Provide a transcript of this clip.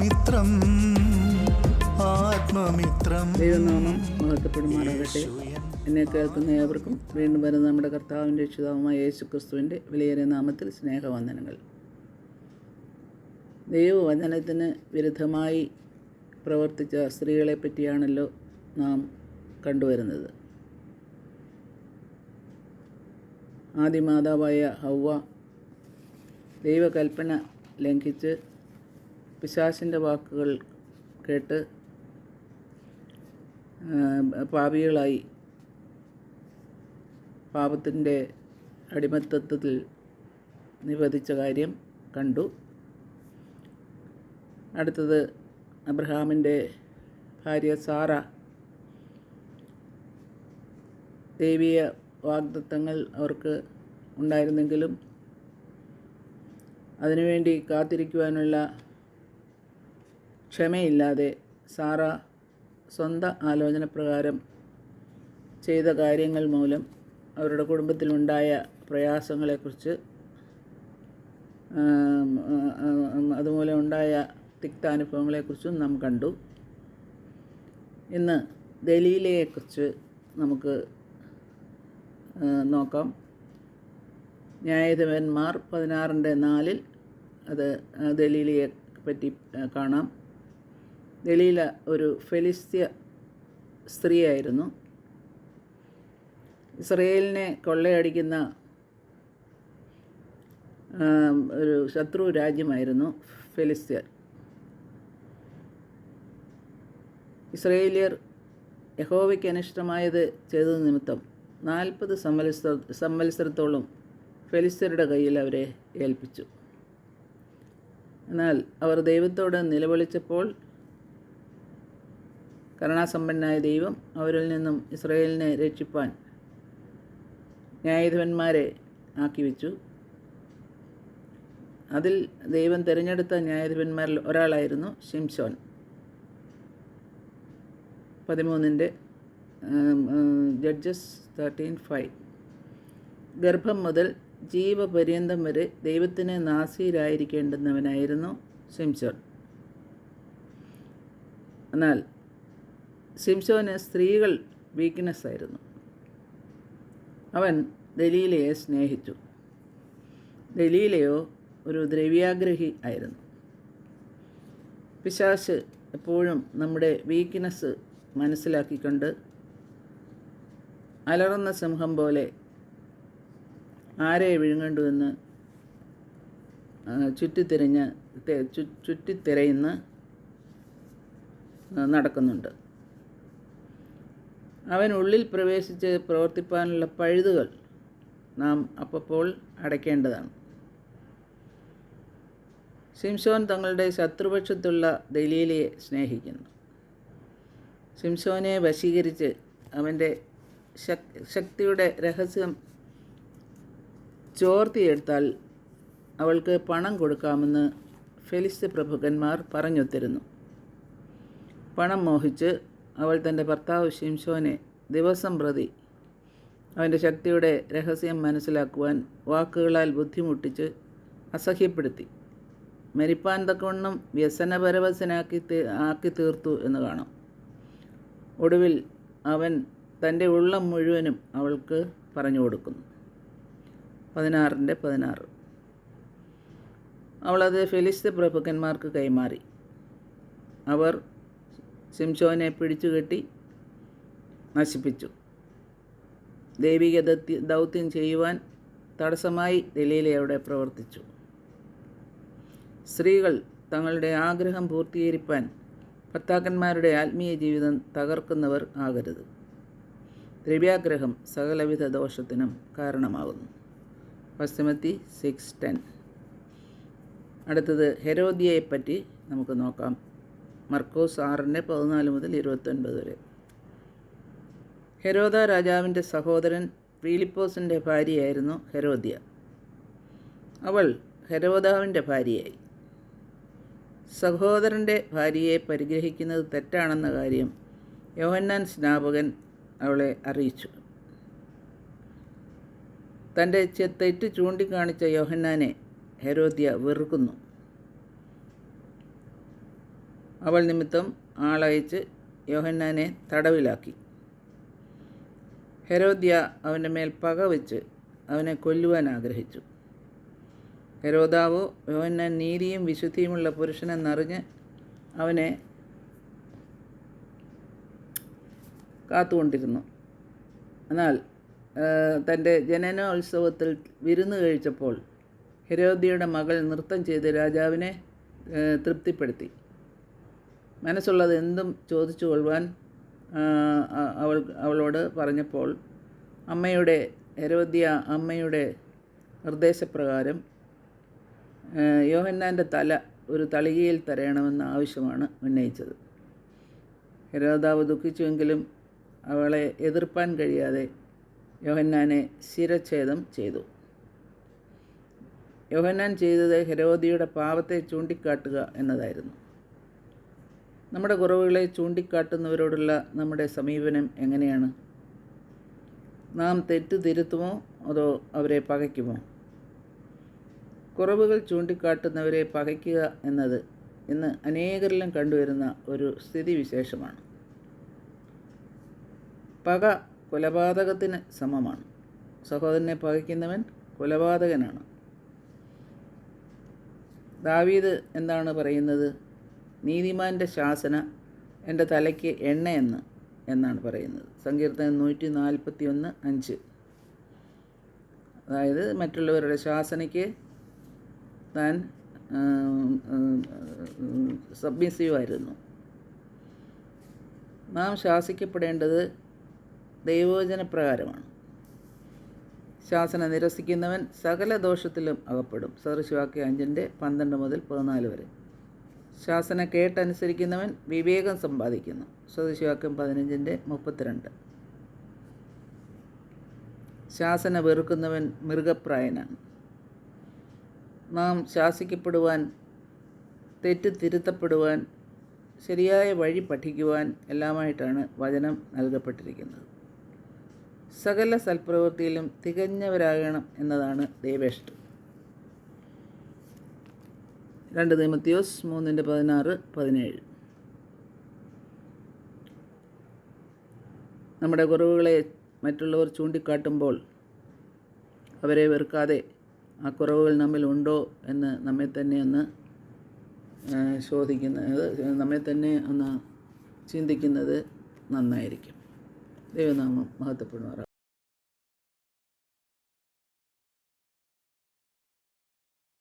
ആത്മമിത്രം ആത്മമിത്രം. ദൈവനാമം മഹത്വപ്പെടുമാറാകട്ടെ. എന്നെ കേൾക്കുന്ന ഏവർക്കും വീണ്ടും വരുന്ന നമ്മുടെ കർത്താവിന്റെ രക്ഷിതാവുമായ യേശു ക്രിസ്തുവിന്റെ വിലയേറിയ നാമത്തിൽ സ്നേഹവന്ദനങ്ങൾ. ദൈവവചനത്തിന് വിരുദ്ധമായി പ്രവർത്തിച്ച സ്ത്രീകളെ പറ്റിയാണല്ലോ നാം കണ്ടുവരുന്നത്. ആദിമാതാവായ ഹൗവ ദൈവകൽപ്പന ലംഘിച്ച് പിശാസിന്റെ വാക്കുകൾ കേട്ട് പാപികളായി പാപത്തിന്റെ അടിമത്തത്തിൽ നിവധിച്ച കാര്യം കണ്ടു. അടുത്തത് അബ്രഹാമിന്റെ ഭാര്യ സാറ. ദൈവീയ വാഗ്ദത്തങ്ങൾ അവർക്ക് ഉണ്ടായിരുന്നെങ്കിലും അതിനുവേണ്ടി കാത്തിരിക്കുവാനുള്ള ക്ഷമയില്ലാതെ സാറ സ്വന്തം ആലോചന പ്രകാരം ചെയ്ത കാര്യങ്ങൾ മൂലം അവരുടെ കുടുംബത്തിലുണ്ടായ പ്രയാസങ്ങളെക്കുറിച്ച് അതുപോലെ ഉണ്ടായ തിക്താനുഭവങ്ങളെക്കുറിച്ചും നാം കണ്ടു. ഇന്ന് ദലീലയെക്കുറിച്ച് നമുക്ക് നോക്കാം. ന്യായാധിപന്മാർ പതിനാറിന്റെ നാലിൽ അത് ദലീലയെ പറ്റി കാണാം. ദലീല ഒരു ഫെലിസ്ത്യ സ്ത്രീയായിരുന്നു. ഇസ്രയേലിനെ കൊള്ളയടിക്കുന്ന ഒരു ശത്രു രാജ്യമായിരുന്നു ഫെലിസ്ത്യർ ഇസ്രയേലിയർ യഹോവയ്ക്ക് അനിഷ്ടമായത് ചെയ്തത് നിമിത്തം നാൽപ്പത് സംവത്സര സംവത്സരത്തോളം ഫെലിസ്ത്യരുടെ കയ്യിൽ അവരെ ഏൽപ്പിച്ചു. എന്നാൽ അവർ ദൈവത്തോട് നിലവിളിച്ചപ്പോൾ കരുണാസമ്പന്നായ ദൈവം അവരിൽ നിന്നും ഇസ്രയേലിനെ രക്ഷിപ്പാൻ ന്യായാധിപന്മാരെ ആക്കി വെച്ചു അതിൽ ദൈവം തിരഞ്ഞെടുത്ത ന്യായാധിപന്മാരിൽ ഒരാളായിരുന്നു ഷിംഷോൻ പതിമൂന്നിന്റെ ജഡ്ജസ് തേർട്ടീൻ ഫൈവ്. ഗർഭം മുതൽ ജീവപര്യന്തം വരെ ദൈവത്തിന് നാസിയിലായിരിക്കേണ്ടുന്നവനായിരുന്നു സിംസോൻ എന്നാൽ സിംസോന് സ്ത്രീകൾ വീക്ക്നെസ് ആയിരുന്നു. അവൻ ദലീലയെ സ്നേഹിച്ചു. ദലീലയോ ഒരു ദ്രവ്യാഗ്രഹി ആയിരുന്നു. പിശാശ് എപ്പോഴും നമ്മുടെ വീക്ക്നെസ് മനസ്സിലാക്കിക്കൊണ്ട് അലറുന്ന സിംഹം പോലെ ആരെ വിഴുങ്ങേണ്ടുവെന്ന് ചുറ്റിത്തിരിഞ്ഞ് ചുറ്റിത്തിരയുന്ന നടക്കുന്നുണ്ട്. അവൻ ഉള്ളിൽ പ്രവേശിച്ച് പ്രവർത്തിപ്പാനുള്ള പഴുതുകൾ നാം അപ്പോൾ അടയ്ക്കേണ്ടതാണ്. സിംസോൻ തങ്ങളുടെ ശത്രുപക്ഷത്തുള്ള ദലീലയെ സ്നേഹിക്കുന്നു. സിംസോനെ വശീകരിച്ച് അവന്റെ ശക് ശക്തിയുടെ രഹസ്യം ചോർത്തിയെടുത്താൽ അവൾക്ക് പണം കൊടുക്കാമെന്ന് ഫെലിസ്ത് പ്രഭുക്കന്മാർ പറഞ്ഞൊത്തിരുന്നു. പണം മോഹിച്ച് അവൾ തന്റെ ഭർത്താവ് ഷിംഷോനെ ദിവസം പ്രതി അവന്റെ ശക്തിയുടെ രഹസ്യം മനസ്സിലാക്കുവാൻ വാക്കുകളാൽ ബുദ്ധിമുട്ടിച്ച് അസഹ്യപ്പെടുത്തി. മരിപ്പാൻ തക്കവണ്ണം വ്യസനപരവശനാക്കി ആക്കി തീർത്തു എന്ന് കാണാം. ഒടുവിൽ അവൻ തന്റെ ഉള്ളം മുഴുവനും അവൾക്ക് പറഞ്ഞു കൊടുക്കുന്നു. പതിനാറിന്റെ പതിനാറ്. അവളത് ഫെലിസ്ത്യ പ്രഭുക്കന്മാർക്ക് കൈമാറി. അവർ സിംസോനെ പിടിച്ചുകെട്ടി നശിപ്പിച്ചു. ദൈവിക ദത്യ ദൗത്യം ചെയ്യുവാൻ തടസ്സമായി ദലീലയോടെ പ്രവർത്തിച്ചു. സ്ത്രീകൾ തങ്ങളുടെ ആഗ്രഹം പൂർത്തീകരിപ്പാൻ ഭർത്താക്കന്മാരുടെ ആത്മീയ ജീവിതം തകർക്കുന്നവർ ആകരുത്. ദ്രവ്യാഗ്രഹം സകലവിധ ദോഷത്തിനും കാരണമാകുന്നു. പശ്ചിമത്തി സിക്സ് ടെൻ അടുത്തത് ഹെരോദിയയെപ്പറ്റി നമുക്ക് നോക്കാം. മർക്കോസ് ആറിന്റെ പതിനാല് മുതൽ ഇരുപത്തൊൻപത് വരെ. ഹെരോദ രാജാവിന്റെ സഹോദരൻ ഫീലിപ്പോസിന്റെ ഭാര്യയായിരുന്നു ഹെരോദ്യ. അവൾ ഹെരോദാവിന്റെ ഭാര്യയായി. സഹോദരന്റെ ഭാര്യയെ പരിഗ്രഹിക്കുന്നത് തെറ്റാണെന്ന കാര്യം യോഹന്നാൻ സ്നാപകൻ അവളെ അറിയിച്ചു. തന്റെ തെറ്റ് ചൂണ്ടിക്കാണിച്ച യോഹന്നാനെ ഹെരോദ്യ വെറുക്കുന്നു. അവൾ നിമിത്തം ആളയച്ച് യോഹന്നാനെ തടവിലാക്കി. ഹെരോദ്യ അവന്റെ മേൽ പക വെച്ച് അവനെ കൊല്ലുവാൻ ആഗ്രഹിച്ചു. ഹെരോദാവ് യോഹന്നാൻ നീതിയും വിശുദ്ധിയുമുള്ള പുരുഷനെന്നറിഞ്ഞ് അവനെ കാത്തുകൊണ്ടിരുന്നു. എന്നാൽ തന്റെ ജനനോത്സവത്തിൽ വിരുന്ന് കഴിച്ചപ്പോൾ ഹെരോദിയുടെ മകൾ നൃത്തം ചെയ്ത് രാജാവിനെ തൃപ്തിപ്പെടുത്തി. മനസ്സുള്ളത് എന്തും ചോദിച്ചു കൊള്ളുവാൻ അവൾ അവളോട് പറഞ്ഞപ്പോൾ അമ്മയുടെ ഹെരോദ്യ അമ്മയുടെ നിർദ്ദേശപ്രകാരം യോഹന്നാന്റെ തല ഒരു തളികയിൽ തരയണമെന്ന ആവശ്യമാണ് ഉന്നയിച്ചത്. ഹെരോദാവ് ദുഃഖിച്ചുവെങ്കിലും അവളെ എതിർപ്പാൻ കഴിയാതെ യോഹന്നാനെ ശിരച്ഛേദം ചെയ്തു. യോഹന്നാൻ ചെയ്തത് ഹെരോദിയുടെ പാപത്തെ ചൂണ്ടിക്കാട്ടുക എന്നതായിരുന്നു. നമ്മുടെ കുറവുകളെ ചൂണ്ടിക്കാട്ടുന്നവരോടുള്ള നമ്മുടെ സമീപനം എങ്ങനെയാണ്? നാം തെറ്റ് തിരുത്തുമോ അതോ അവരെ പകയ്ക്കുമോ? കുറവുകൾ ചൂണ്ടിക്കാട്ടുന്നവരെ പകയ്ക്കുക എന്നത് ഇന്ന് അനേകരിലും കണ്ടുവരുന്ന ഒരു സ്ഥിതിവിശേഷമാണ്. പക കൊലപാതകത്തിന് സമമാണ്. സഹോദരനെ പകയ്ക്കുന്നവൻ കൊലപാതകനാണ്. ദാവീദ് എന്താണ് പറയുന്നത്? നീതിമാന്റെ ശാസന എന്റെ തലയ്ക്ക് എണ്ണയെന്ന് എന്നാണ് പറയുന്നത്. സങ്കീർത്തനം നൂറ്റി നാൽപ്പത്തി ഒന്ന് അഞ്ച്. അതായത് മറ്റുള്ളവരുടെ ശാസനയ്ക്ക് താൻ സബ്മിസീവായിരുന്നു. നാം ശാസിക്കപ്പെടേണ്ടത് ദൈവവചനപ്രകാരമാണ്. ശാസന നിരസിക്കുന്നവൻ സകല ദോഷത്തിലും അകപ്പെടും. സദൃശവാക്യ അഞ്ചിന്റെ പന്ത്രണ്ട് മുതൽ പതിനാല് വരെ. ശാസന കേട്ടനുസരിക്കുന്നവൻ വിവേകം സമ്പാദിക്കുന്നു. സ്വദേശിവാക്യം പതിനഞ്ചിന്റെ മുപ്പത്തിരണ്ട്. ശാസന വെറുക്കുന്നവൻ മൃഗപ്രായനാണ്. നാം ശാസിക്കപ്പെടുവാൻ തെറ്റ് തിരുത്തപ്പെടുവാൻ ശരിയായ വഴി പഠിക്കുവാൻ എല്ലാമായിട്ടാണ് വചനം നൽകപ്പെട്ടിരിക്കുന്നത്. സകല സൽപ്രവൃത്തിയിലും തികഞ്ഞവരാകണം എന്നതാണ് ദൈവേഷ്ടം. രണ്ട് തിമത്തിയോസ് മൂന്നിന്റെ പതിനാറ് പതിനേഴ്. നമ്മുടെ കുറവുകളെ മറ്റുള്ളവർ ചൂണ്ടിക്കാട്ടുമ്പോൾ അവരെ വെറുക്കാതെ ആ കുറവുകൾ നമ്മിൽ ഉണ്ടോ എന്ന് നമ്മെ തന്നെ ഒന്ന് ചോദിക്കുന്നത് നമ്മെ തന്നെ ഒന്ന് ചിന്തിക്കുന്നത് നന്നായിരിക്കും. ദൈവനാമം മഹത്വപ്പെടുമാറാം